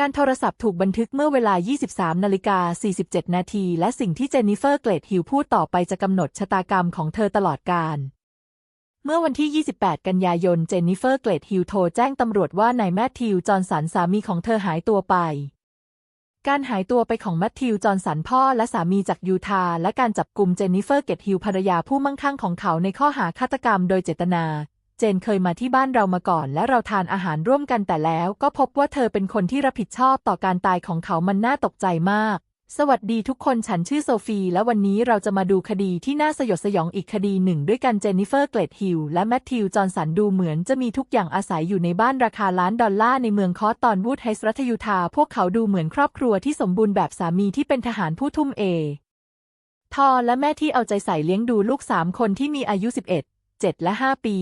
การโทรศัพท์ถูกบันทึกเมื่อเวลา 23 นาฬิกา 47 นาทีและสิ่งที่เจนนิเฟอร์เกรดฮิลพูดต่อไปจะกำหนดชะตากรรมของเธอตลอดกาล เมื่อวันที่ 28 กันยายน เจนนิเฟอร์เกรดฮิลโทรแจ้งตำรวจว่านายแมทธิว จอห์นสันสามีของเธอหายตัวไป การหายตัวไปของแมทธิว จอห์นสันพ่อและสามีจากยูทาห์และการจับกลุ่มเจนนิเฟอร์เกตฮิลภรรยาผู้มั่งคั่งของเขาในข้อหาฆาตกรรมโดยเจตนา เจนเคยมาที่บ้านเรามาก่อน และเราทานอาหารร่วมกันแต่แล้วก็พบว่าเธอเป็นคนที่รับผิดชอบต่อการตายของเขามันน่าตกใจมาก สวัสดีทุกคนฉันชื่อโซฟี และวันนี้เราจะมาดูคดีที่น่าสยดสยองอีกคดีหนึ่ง ด้วยกันเจนนิเฟอร์เกรดฮิลและแมทธิวจอห์นสันดูเหมือนจะมีทุกอย่างอาศัยอยู่ในบ้านราคาล้านดอลลาร์ในเมืองคอสตอนวูดไฮส์รัฐยูทาห์พวกเขาดูเหมือนครอบครัวที่สมบูรณ์แบบสามีที่เป็นทหารผู้ทุ่มเอทอและแม่ที่เอาใจใส่เลี้ยงดูลูกสามคนที่มีอายุ 11 7 และ 5 ปี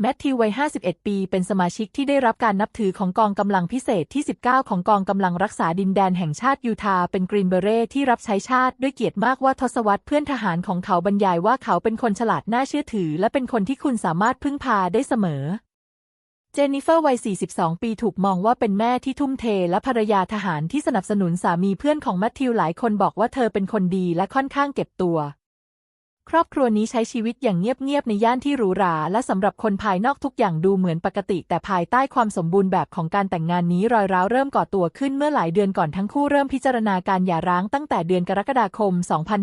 แมทธิววัย 51 ปี เป็นสมาชิกที่ได้รับการนับถือของกองกำลังพิเศษที่ 19 ของกองกำลังรักษาดินแดนแห่งชาติยูทาห์เป็นกรีนเบเร่ที่รับใช้ชาติด้วยเกียรติมากว่าทศวรรษเพื่อนทหารของเขาบรรยายว่าเขาเป็นคนฉลาดน่าเชื่อถือ และเป็นคนที่คุณสามารถพึ่งพาได้เสมอ เจนนิเฟอร์วัย 42 ปีถูกมองว่าเป็นแม่ที่ทุ่มเทและภรรยาทหารที่สนับสนุนสามีเพื่อนของแมทธิวหลายคนบอกว่าเธอเป็นคนดีและค่อนข้างเก็บตัว ครอบครัวนี้ใช้ชีวิตอย่างเงียบๆในย่านที่หรูหรา และสำหรับคนภายนอกทุกอย่างดูเหมือนปกติ แต่ภายใต้ความสมบูรณ์แบบของการแต่งงานนี้รอยร้าวเริ่มก่อตัวขึ้นเมื่อหลายเดือนก่อนทั้งคู่เริ่มพิจารณาการหย่าร้างตั้งแต่เดือนกรกฎาคม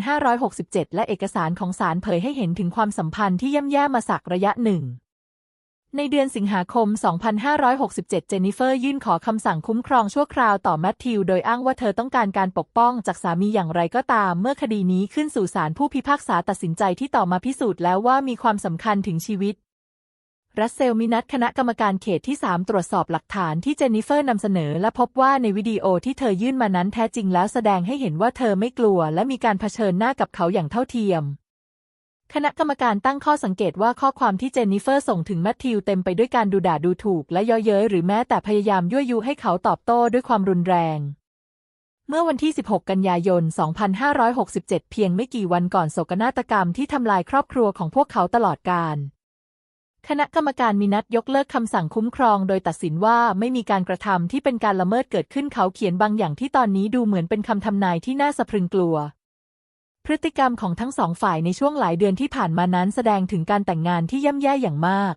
2567 และเอกสารของศาลเผยให้เห็นถึงความสัมพันธ์ที่ย่ำแย่มาสักระยะหนึ่ง ในเดือนสิงหาคม 2567 เจนนิเฟอร์ยื่นขอคำสั่งคุ้มครองชั่วคราวต่อแมทธิว โดยอ้างว่าเธอต้องการการปกป้องจากสามีอย่างไรก็ตาม เมื่อคดีนี้ขึ้นสู่ศาลผู้พิพากษาตัดสินใจที่ต่อมาพิสูจน์แล้วว่ามีความสำคัญถึงชีวิต รัสเซลมินัทคณะกรรมการเขตที่ 3 ตรวจสอบหลักฐานที่เจนนิเฟอร์นำเสนอ และพบว่าในวิดีโอที่เธอยื่นมานั้นแท้จริงแล้วแสดงให้เห็นว่าเธอไม่กลัว และมีการเผชิญหน้ากับเขาอย่างเท่าเทียม คณะกรรมการตั้งข้อสังเกตว่าข้อความที่เจนนิเฟอร์ส่งถึงแมทธิวเต็มไปด้วยการดูด่าดูถูกและเย่อเย้ยหรือแม้แต่พยายามยั่วยุให้เขาตอบโต้ด้วยความรุนแรง เมื่อวันที่ 16 กันยายน 2567 เพียงไม่กี่วันก่อนโศกนาฏกรรมที่ทำลายครอบครัวของพวกเขาตลอดกาลคณะกรรมการมีนัดยกเลิกคำสั่งคุ้มครอง โดยตัดสินว่าไม่มีการกระทำที่เป็นการละเมิดเกิดขึ้นเขาเขียนบางอย่างที่ตอนนี้ดูเหมือนเป็นคำทำนายที่น่าสะพรึงกลัว พฤติกรรมของทั้งสองฝ่ายในช่วงหลายเดือนที่ผ่านมานั้นแสดงถึงการแต่งงานที่ย่ำแย่อย่างมาก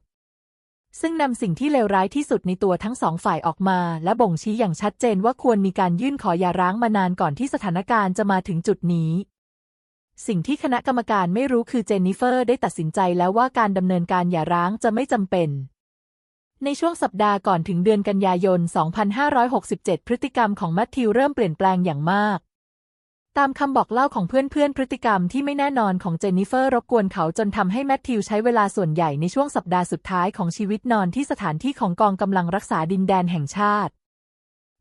ซึ่งนำสิ่งที่เลวร้ายที่สุดในตัวทั้งสองฝ่ายออกมา และบ่งชี้อย่างชัดเจนว่าควรมีการยื่นขอหย่าร้างมานานก่อนที่สถานการณ์จะมาถึงจุดนี้ สิ่งที่คณะกรรมการไม่รู้คือเจนนิเฟอร์ได้ตัดสินใจแล้วว่าการดำเนินการหย่าร้างจะไม่จำเป็นในช่วงสัปดาห์ก่อนถึงเดือนกันยายน 2567 พฤติกรรมของแมทธิวเริ่มเปลี่ยนแปลงอย่างมาก ตามคำบอกเล่าของเพื่อนๆ พฤติกรรมที่ไม่แน่นอนของเจนนิเฟอร์รบกวนเขาจนทำให้แมทธิวใช้เวลาส่วนใหญ่ในช่วงสัปดาห์สุดท้ายของชีวิตนอนที่สถานที่ของกองกำลังรักษาดินแดนแห่งชาติ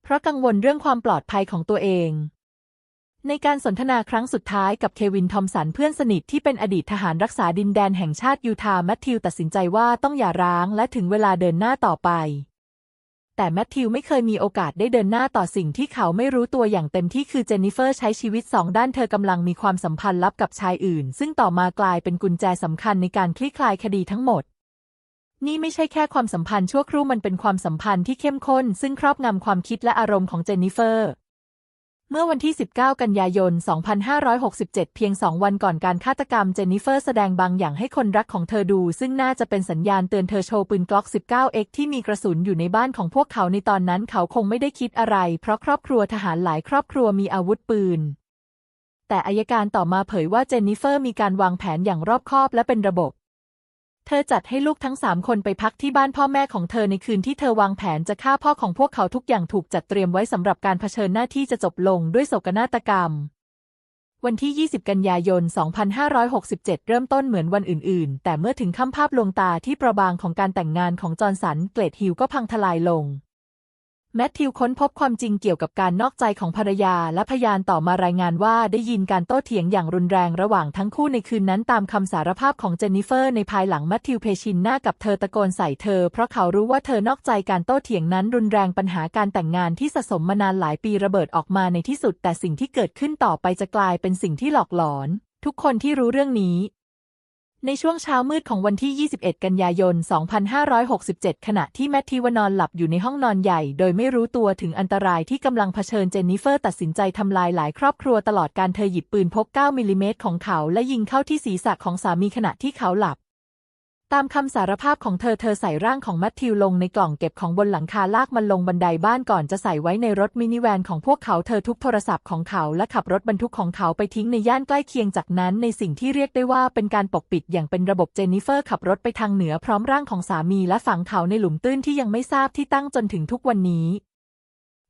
เพราะกังวลเรื่องความปลอดภัยของตัวเอง ในการสนทนาครั้งสุดท้ายกับเควินทอมสันเพื่อนสนิทที่เป็นอดีตทหารรักษาดินแดนแห่งชาติยูทาห์แมทธิวตัดสินใจว่าต้องหย่าร้างและถึงเวลาเดินหน้าต่อไป แต่แมทธิวไม่เคยมีโอกาสได้เดินหน้าต่อสิ่งที่เขาไม่รู้ตัวอย่างเต็มที่คือเจนนิเฟอร์ใช้ชีวิตสองด้านเธอกำลังมีความสัมพันธ์ลับกับชายอื่น ซึ่งต่อมากลายเป็นกุญแจสำคัญในการคลี่คลายคดีทั้งหมด นี่ไม่ใช่แค่ความสัมพันธ์ชั่วครู่มันเป็นความสัมพันธ์ที่เข้มข้น ซึ่งครอบงำความคิดและอารมณ์ของเจนนิเฟอร์ เมื่อวันที่ 19 กันยายน 2567 เพียงสองวันก่อนการฆาตกรรมเจนนิเฟอร์แสดงบางอย่างให้คนรักของเธอดู ซึ่งน่าจะเป็นสัญญาณเตือนเธอโชว์ปืนกล็อก 19X ที่มีกระสุนอยู่ในบ้านของพวกเขาในตอนนั้นเขาคงไม่ได้คิดอะไร เพราะครอบครัวทหารหลายครอบครัวมีอาวุธปืน แต่อายการต่อมาเผยว่าเจนนิเฟอร์มีการวางแผนอย่างรอบคอบและเป็นระบบ เธอจัดให้ลูกทั้งสามคนไปพักที่บ้านพ่อแม่ของเธอในคืนที่เธอวางแผนจะฆ่าพ่อของพวกเขาทุกอย่างถูกจัดเตรียมไว้สำหรับการเผชิญหน้าที่จะจบลงด้วยโศกนาฏกรรม วันที่ 20 กันยายน 2567 เริ่มต้นเหมือนวันอื่น ๆ แต่เมื่อถึงค่ำภาพลวงตาที่ประบางของการแต่งงานของจอร์นสัน เกรดฮิลก็พังทลายลง แมทธิวค้นพบความจริงเกี่ยวกับการนอกใจของภรรยาและพยานต่อมารายงานว่าได้ยินการโต้เถียงอย่างรุนแรงระหว่างทั้งคู่ในคืนนั้นตามคำสารภาพของเจนนิเฟอร์ในภายหลังแมทธิวเพชินหน้ากับเธอตะโกนใส่เธอ เพราะเขารู้ว่าเธอนอกใจการโต้เถียงนั้นรุนแรงปัญหาการแต่งงานที่สะสมมานานหลายปีระเบิดออกมาในที่สุด แต่สิ่งที่เกิดขึ้นต่อไปจะกลายเป็นสิ่งที่หลอกหลอน ทุกคนที่รู้เรื่องนี้ ในช่วงเช้ามืดของวันที่ 21 กันยายน 2567 ขณะที่แมทธิวนอนหลับอยู่ในห้องนอนใหญ่ โดยไม่รู้ตัวถึงอันตรายที่กำลังเผชิญเจนนิเฟอร์ตัดสินใจทำลายหลายครอบครัวตลอดการเธอหยิบปืนพก 9 มิลลิเมตรของเขาและยิงเข้าที่ศีรษะของสามีขณะที่เขาหลับ ตามคำสารภาพของเธอเธอใส่ร่างของแมทธิวลงในกล่องเก็บของบนหลังคาลากมันลงบันไดบ้านก่อนจะใส่ไว้ในรถมินิแวนของพวกเขาเธอทุบโทรศัพท์ของเขาและขับรถบรรทุกของเขาไปทิ้งในย่านใกล้เคียงจากนั้น ในสิ่งที่เรียกได้ว่าเป็นการปกปิดอย่างเป็นระบบเจนนิเฟอร์ขับรถไปทางเหนือพร้อมร่างของสามีและฝังเขาในหลุมตื้นที่ยังไม่ทราบที่ตั้งจนถึงทุกวันนี้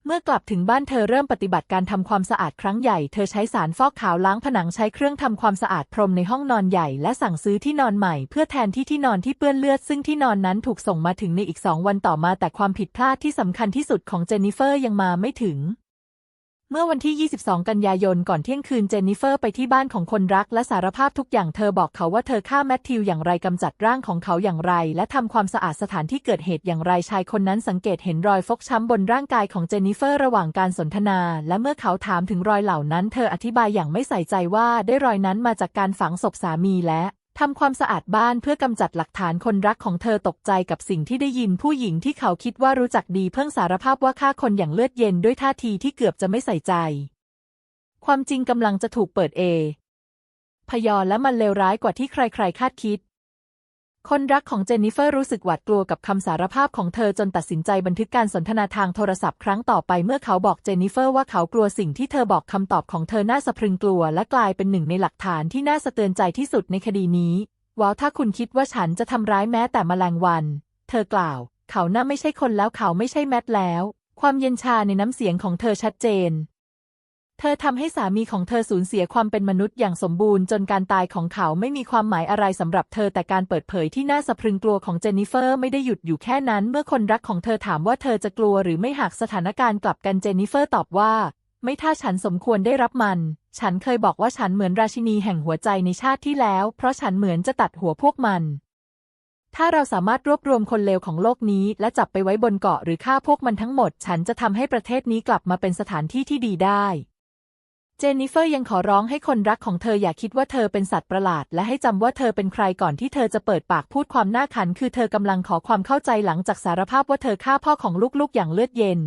เมื่อกลับถึงบ้านเธอเริ่มปฏิบัติการทำความสะอาดครั้งใหญ่ เธอใช้สารฟอกขาวล้างผนังใช้เครื่องทำความสะอาดพรมในห้องนอนใหญ่และสั่งซื้อที่นอนใหม่เพื่อแทนที่ที่นอนที่เปื้อนเลือด ซึ่งที่นอนนั้นถูกส่งมาถึงในอีกสองวันต่อมาแต่ความผิดพลาดที่สำคัญที่สุดของเจนนิเฟอร์ยังมาไม่ถึง เมื่อวันที่ 22 กันยายนก่อนเที่ยงคืนเจนนิเฟอร์ไปที่บ้านของคนรักและสารภาพทุกอย่างเธอบอกเขาว่าเธอฆ่าแมทธิวอย่างไรกำจัดร่างของเขาอย่างไร และทำความสะอาดสถานที่เกิดเหตุอย่างไรชายคนนั้นสังเกตเห็นรอยฟกช้ำบนร่างกายของเจนนิเฟอร์ระหว่างการสนทนา และเมื่อเขาถามถึงรอยเหล่านั้น เธออธิบายอย่างไม่ใส่ใจว่าได้รอยนั้นมาจากการฝังศพสามีและ ทำความสะอาดบ้านเพื่อกำจัดหลักฐานคนรักของเธอตกใจกับสิ่งที่ได้ยินผู้หญิงที่เขาคิดว่ารู้จักดีเพิ่งสารภาพว่าฆ่าคนอย่างเลือดเย็นด้วยท่าทีที่เกือบจะไม่ใส่ใจ ความจริงกำลังจะถูกเปิดเอ พยอและมันเลวร้ายกว่าที่ใครๆคาดคิด คนรักของเจนนิเฟอร์รู้สึกหวาดกลัวกับคำสารภาพของเธอจนตัดสินใจบันทึกการสนทนาทางโทรศัพท์ครั้งต่อไปเมื่อเขาบอกเจนนิเฟอร์ว่าเขากลัวสิ่งที่เธอบอกคำตอบของเธอน่าสะพรึงกลัวและกลายเป็นหนึ่งในหลักฐานที่น่าสะเตือนใจที่สุดในคดีนี้ ว้าวถ้าคุณคิดว่าฉันจะทำร้ายแม้แต่มแมลงวัน เธอกล่าว เขาน่าไม่ใช่คนแล้วเขาไม่ใช่แมทแล้ว ความเย็นชาในน้ำเสียงของเธอชัดเจน เธอทำให้สามีของเธอสูญเสียความเป็นมนุษย์อย่างสมบูรณ์จนการตายของเขาไม่มีความหมายอะไรสำหรับเธอแต่การเปิดเผยที่น่าสะพรึงกลัวของเจนนิเฟอร์ไม่ได้หยุดอยู่แค่นั้น เมื่อคนรักของเธอถามว่าเธอจะกลัวหรือไม่หากสถานการณ์กลับกันเจนนิเฟอร์ตอบว่า ไม่ถ้าฉันสมควรได้รับมัน ฉันเคยบอกว่าฉันเหมือนราชินีแห่งหัวใจในชาติที่แล้ว เพราะฉันเหมือนจะตัดหัวพวกมันถ้าเราสามารถรวบรวมคนเลวของโลกนี้ และจับไปไว้บนเกาะหรือฆ่าพวกมันทั้งหมด ฉันจะทำให้ประเทศนี้กลับมาเป็นสถานที่ที่ดีได้ เจนนิเฟอร์ยังขอร้องให้คนรักของเธออย่าคิดว่าเธอเป็นสัตว์ประหลาด และให้จำว่าเธอเป็นใครก่อนที่เธอจะเปิดปากพูดความน่าขัน คือเธอกำลังขอความเข้าใจหลังจากสารภาพว่าเธอฆ่าพ่อของลูกๆ อย่างเลือดเย็น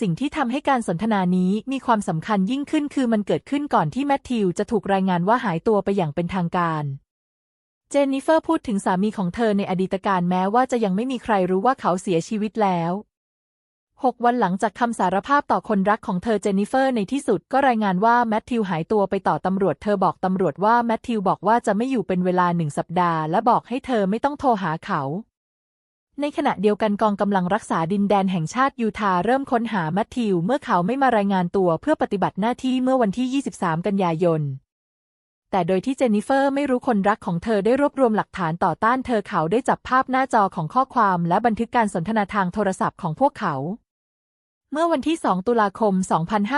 สิ่งที่ทำให้การสนทนานี้มีความสำคัญยิ่งขึ้นคือมันเกิดขึ้นก่อนที่แมทธิวจะถูกรายงานว่าหายตัวไปอย่างเป็นทางการเจนนิเฟอร์พูดถึงสามีของเธอในอดีตการแม้ว่าจะยังไม่มีใครรู้ว่าเขาเสียชีวิตแล้ว หกวันหลังจากคำสารภาพต่อคนรักของเธอเจนนิเฟอร์ในที่สุดก็รายงานว่าแมทธิวหายตัวไปต่อตำรวจ เธอบอกตำรวจว่าแมทธิวบอกว่าจะไม่อยู่เป็นเวลาหนึ่งสัปดาห์ และบอกให้เธอไม่ต้องโทรหาเขา ในขณะเดียวกันกองกำลังรักษาดินแดนแห่งชาติยูทาเริ่มค้นหาแมทธิวเมื่อเขาไม่มารายงานตัวเพื่อปฏิบัติหน้าที่เมื่อวันที่ 23 กันยายนแต่โดยที่เจนนิเฟอร์ไม่รู้คนรักของเธอได้รวบรวมหลักฐานต่อต้านเธอเขาได้จับภาพหน้าจอของข้อความและบันทึกการสนทนาทางโทรศัพท์ของพวกเขา เมื่อวันที่ 2 ตุลาคม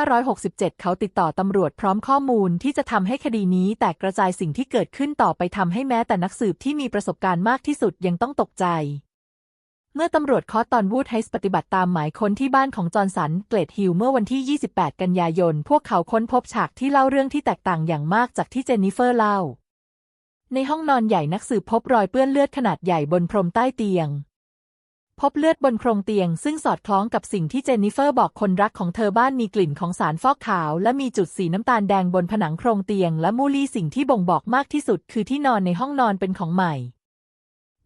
2567 เขาติดต่อตำรวจพร้อมข้อมูลที่จะทำให้คดีนี้แตกกระจายสิ่งที่เกิดขึ้นต่อไปทำให้แม้แต่นักสืบที่มีประสบการณ์มากที่สุดยังต้องตกใจ เมื่อตำรวจคอตตอนวูดไฮส์ปฏิบัติตามหมายค้นที่บ้านของจอร์นสัน เกรดฮิลเมื่อวันที่ 28 กันยายน พวกเขาค้นพบฉากที่เล่าเรื่องที่แตกต่างอย่างมากจากที่เจนนิเฟอร์เล่า ในห้องนอนใหญ่นักสืบพบรอยเปื้อนเลือดขนาดใหญ่บนพรมใต้เตียง พบเลือดบนโครงเตียง ซึ่งสอดคล้องกับสิ่งที่เจนนิเฟอร์บอกคนรักของเธอบ้านมีกลิ่นของสารฟอกขาว และมีจุดสีน้ำตาลแดงบนผนังโครงเตียง และมูลี่สิ่งที่บ่งบอกมากที่สุด คือที่นอนในห้องนอนเป็นของใหม่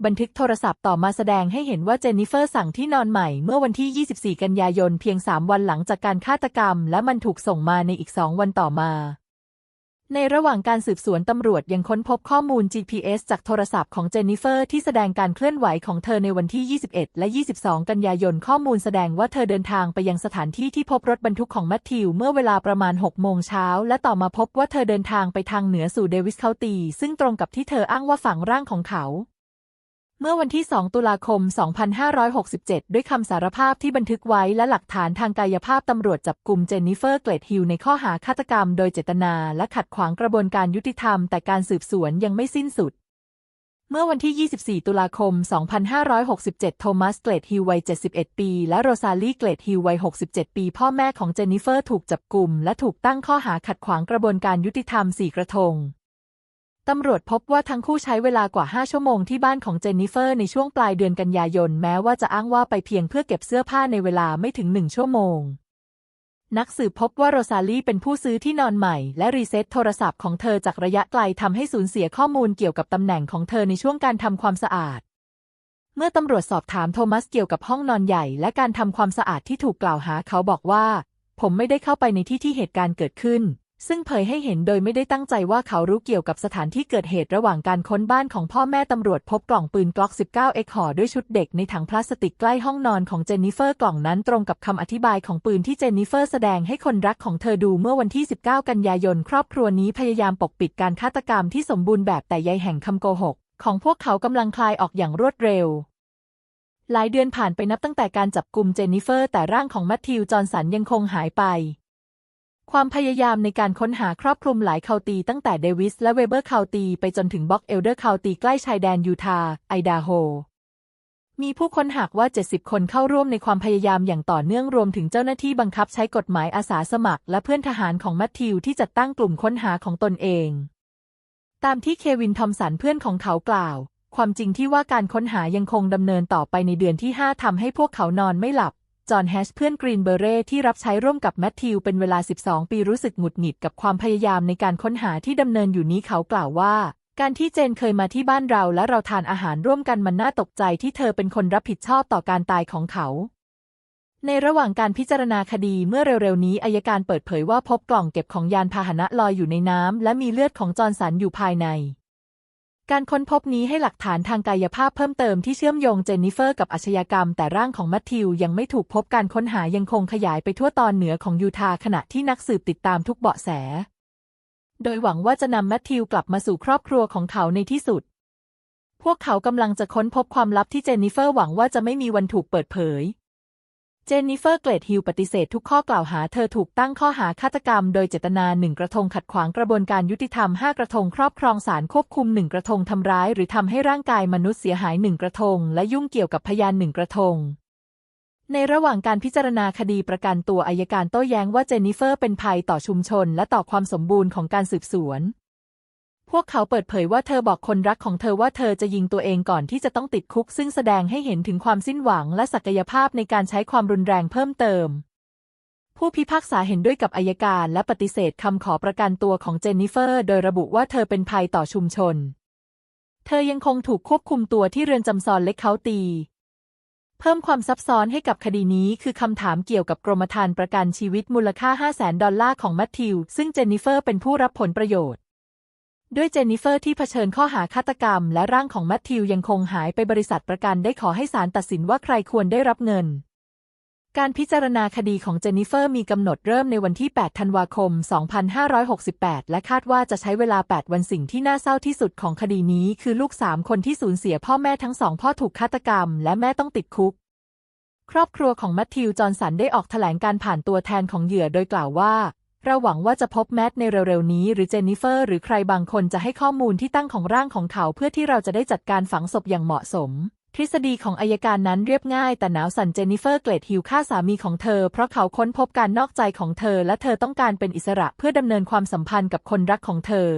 บันทึกโทรศัพท์ต่อมาแสดงให้เห็นว่าเจนนิเฟอร์สั่งที่นอนใหม่เมื่อวันที่ 24 กันยายนเพียง 3 วันหลังจากการฆาตกรรม และมันถูกส่งมาในอีก2วันต่อมา ในระหว่างการสืบสวนตำรวจยังค้นพบข้อมูล GPS จากโทรศัพท์ของเจนนิเฟอร์ที่แสดงการเคลื่อนไหวของเธอในวันที่ 21 และ 22 กันยายนข้อมูลแสดงว่าเธอเดินทางไปยังสถานที่ที่พบรถบรรทุกของแมทธิวเมื่อเวลาประมาณ 6 โมงเช้า และต่อมาพบว่าเธอเดินทางไปทางเหนือสู่เดวิสเคานตี ซึ่งตรงกับที่เธออ้างว่าฝังร่างของเขา เมื่อวันที่ 2 ตุลาคม 2567 ด้วยคำสารภาพที่บันทึกไว้และหลักฐานทางกายภาพตำรวจจับกลุ่มเจนนิเฟอร์ เกรดฮิลในข้อหาฆาตกรรมโดยเจตนาและขัดขวางกระบวนการยุติธรรม แต่การสืบสวนยังไม่สิ้นสุด เมื่อวันที่ 24 ตุลาคม 2567 โทมัส เกรดฮิลวัย 71 ปี และโรซาลีเกรดฮิลวัย 67 ปี พ่อแม่ของเจนนิเฟอร์ถูกจับกลุ่มและถูกตั้งข้อหาขัดขวางกระบวนการยุติธรรม 4 กระทง ตำรวจพบว่าทั้งคู่ใช้เวลากว่า 5 ชั่วโมงที่บ้านของเจนนิเฟอร์ในช่วงปลายเดือนกันยายน แม้ว่าจะอ้างว่าไปเพียงเพื่อเก็บเสื้อผ้าในเวลาไม่ถึงหนึ่งชั่วโมง นักสืบพบว่าโรซาลีเป็นผู้ซื้อที่นอนใหม่ และรีเซ็ตโทรศัพท์ของเธอจากระยะไกลทำให้สูญเสียข้อมูลเกี่ยวกับตำแหน่งของเธอในช่วงการทำความสะอาด เมื่อตำรวจสอบถามโทมัสเกี่ยวกับห้องนอนใหญ่ และการทำความสะอาดที่ถูกกล่าวหาเขาบอกว่า ผมไม่ได้เข้าไปในที่ที่เหตุการณ์เกิดขึ้น ซึ่งเผยให้เห็นโดยไม่ได้ตั้งใจว่าเขารู้เกี่ยวกับสถานที่เกิดเหตุระหว่างการค้นบ้านของพ่อแม่ตำรวจพบกล่องปืนกล็อก 19 เอกห่อด้วยชุดเด็กในถังพลาสติกใกล้ห้องนอนของเจนนิเฟอร์กล่องนั้นตรงกับคำอธิบายของปืนที่เจนนิเฟอร์แสดงให้คนรักของเธอดูเมื่อวันที่ 19 กันยายน ครอบครัวนี้พยายามปกปิดการฆาตกรรมที่สมบูรณ์แบบแต่ใยแห่งคำโกหก ของพวกเขากำลังคลายออกอย่างรวดเร็วหลายเดือนผ่านไปนับตั้งแต่การจับกลุ่มเจนนิเฟอร์ แต่ร่างของแมทธิวจอห์นสันยังคงหายไป ความพยายามในการค้นหาครอบคลุมหลายเคาตีตั้งแต่เดวิสและเวเบอร์เคาตีไปจนถึงบ็อกเอลเดอร์เคาตีใกล้ชายแดนยูทาห์ไอดาโฮ มีผู้ค้นหาว่า 70 คนเข้าร่วมในความพยายามอย่างต่อเนื่องรวมถึงเจ้าหน้าที่บังคับใช้กฎหมายอาสาสมัคร และเพื่อนทหารของแมทธิวที่จัดตั้งกลุ่มค้นหาของตนเอง ตามที่เควินทอมสันเพื่อนของเขากล่าว ความจริงที่ว่าการค้นหายังคงดำเนินต่อไปในเดือนที่ 5ทำให้พวกเขานอนไม่หลับ จอห์นแฮชเพื่อนกรีนเบเร่ที่รับใช้ร่วมกับแมทธิวเป็นเวลา 12 ปีรู้สึกหงุดหงิดกับความพยายามในการค้นหาที่ดำเนินอยู่นี้เขากล่าวว่า การที่เจนเคยมาที่บ้านเราและเราทานอาหารร่วมกันมันน่าตกใจที่เธอเป็นคนรับผิดชอบต่อการตายของเขา ในระหว่างการพิจารณาคดีเมื่อเร็วๆ นี้อายการเปิดเผยว่าพบกล่องเก็บของยานพาหนะลอยอยู่ในน้ำและมีเลือดของจอร์นสันอยู่ภายใน การค้นพบนี้ให้หลักฐานทางกายภาพเพิ่มเติมที่เชื่อมโยงเจนนิเฟอร์กับอาชญากรรม แต่ร่างของแมทธิวยังไม่ถูกพบการค้นหายังคงขยายไปทั่วตอนเหนือของยูทาห์ขณะที่นักสืบติดตามทุกเบาะแส โดยหวังว่าจะนำแมทธิวกลับมาสู่ครอบครัวของเขาในที่สุด พวกเขากำลังจะค้นพบความลับที่เจนนิเฟอร์หวังว่าจะไม่มีวันถูกเปิดเผย เจนนิเฟอร์เกรดฮิลปฏิเสธทุกข้อกล่าวหาเธอถูกตั้งข้อหาฆาตกรรมโดยเจตนาหนึ่งกระทงขัดขวางกระบวนการยุติธรรมห้ากระทงครอบครองสารควบคุมหนึ่งกระทงทำร้ายหรือทำให้ร่างกายมนุษย์เสียหายหนึ่งกระทง และยุ่งเกี่ยวกับพยานหนึ่งกระทง ในระหว่างการพิจารณาคดีประกันตัวอายการโต้แย้งว่าเจนนิเฟอร์เป็นภัยต่อชุมชน และต่อความสมบูรณ์ของการสืบสวน พวกเขาเปิดเผยว่าเธอบอกคนรักของเธอว่าเธอจะยิงตัวเองก่อนที่จะต้องติดคุก ซึ่งแสดงให้เห็นถึงความสิ้นหวังและศักยภาพในการใช้ความรุนแรงเพิ่มเติม ผู้พิพากษาเห็นด้วยกับอายการและปฏิเสธคำขอประกันตัวของเจนนิเฟอร์ โดยระบุว่าเธอเป็นภัยต่อชุมชน เธอยังคงถูกควบคุมตัวที่เรือนจำซอนเล็กเคาตี เพิ่มความซับซ้อนให้กับคดีนี้คือคำถามเกี่ยวกับกรมธรรม์ประกันชีวิตมูลค่า 5 0 0แสนดอลลาร์ของแมทธิว ซึ่งเจนนิเฟอร์เป็นผู้รับผลประโยชน์ ด้วยเจนนิเฟอร์ที่เผชิญข้อหาฆาตกรรม และร่างของแมทธิวยังคงหายไปบริษัทประกันได้ขอให้ศาลตัดสินว่าใครควรได้รับเงิน การพิจารณาคดีของเจนนิเฟอร์มีกำหนดเริ่มในวันที่ 8 ธันวาคม 2568 และคาดว่าจะใช้เวลา 8 วันสิ่งที่น่าเศร้าที่สุดของคดีนี้ คือลูก3คนที่สูญเสียพ่อแม่ทั้งสองพ่อถูกฆาตกรรม และแม่ต้องติดคุกครอบครัวของแมทธิวจอห์นสันได้ออกแถลงการผ่านตัวแทนของเหยื่อโดยกล่าวว่า เราหวังว่าจะพบแมทในเร็วๆนี้ หรือเจนนิเฟอร์ หรือใครบางคนจะให้ข้อมูลที่ตั้งของร่างของเขา เพื่อที่เราจะได้จัดการฝังศพอย่างเหมาะสม ทฤษฎีของอายการนั้นเรียบง่าย แต่หนาวสั่นเจนนิเฟอร์เกรดฮิลฆ่าสามีของเธอ เพราะเขาค้นพบการนอกใจของเธอ และเธอต้องการเป็นอิสระเพื่อดำเนินความสัมพันธ์กับคนรักของเธอ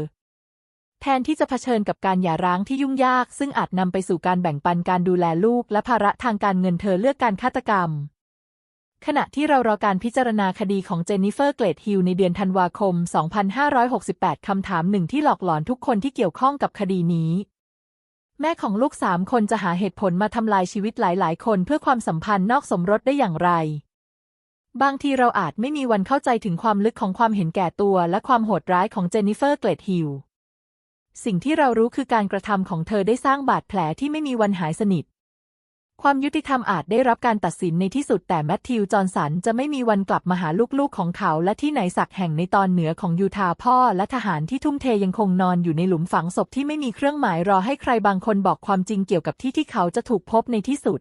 แทนที่จะเผชิญกับการหย่าร้างที่ยุ่งยาก ซึ่งอาจนำไปสู่การแบ่งปันการดูแลลูก และภาระทางการเงินเธอเลือกการฆาตกรรม ขณะที่เรารอการพิจารณาคดีของเจนนิเฟอร์เกรดฮิลในเดือนธันวาคม 2568 คำถามหนึ่งที่หลอกหลอนทุกคนที่เกี่ยวข้องกับคดีนี้ แม่ของลูกสามคนจะหาเหตุผลมาทำลายชีวิตหลาย ๆ คนเพื่อความสัมพันธ์นอกสมรสได้อย่างไร บางทีเราอาจไม่มีวันเข้าใจถึงความลึกของความเห็นแก่ตัว และความโหดร้ายของเจนนิเฟอร์เกรดฮิลสิ่งที่เรารู้คือการกระทำของเธอได้สร้างบาดแผลที่ไม่มีวันหายสนิท ความยุติธรรมอาจได้รับการตัดสินในที่สุดแต่แมทธิวจอห์นสันจะไม่มีวันกลับมาหาลูกๆของเขาและที่ไหนสักแห่งในตอนเหนือของยูทาห์พ่อและทหารที่ทุ่มเทยังคงนอนอยู่ในหลุมฝังศพที่ไม่มีเครื่องหมายรอให้ใครบางคนบอกความจริงเกี่ยวกับที่ที่เขาจะถูกพบในที่สุด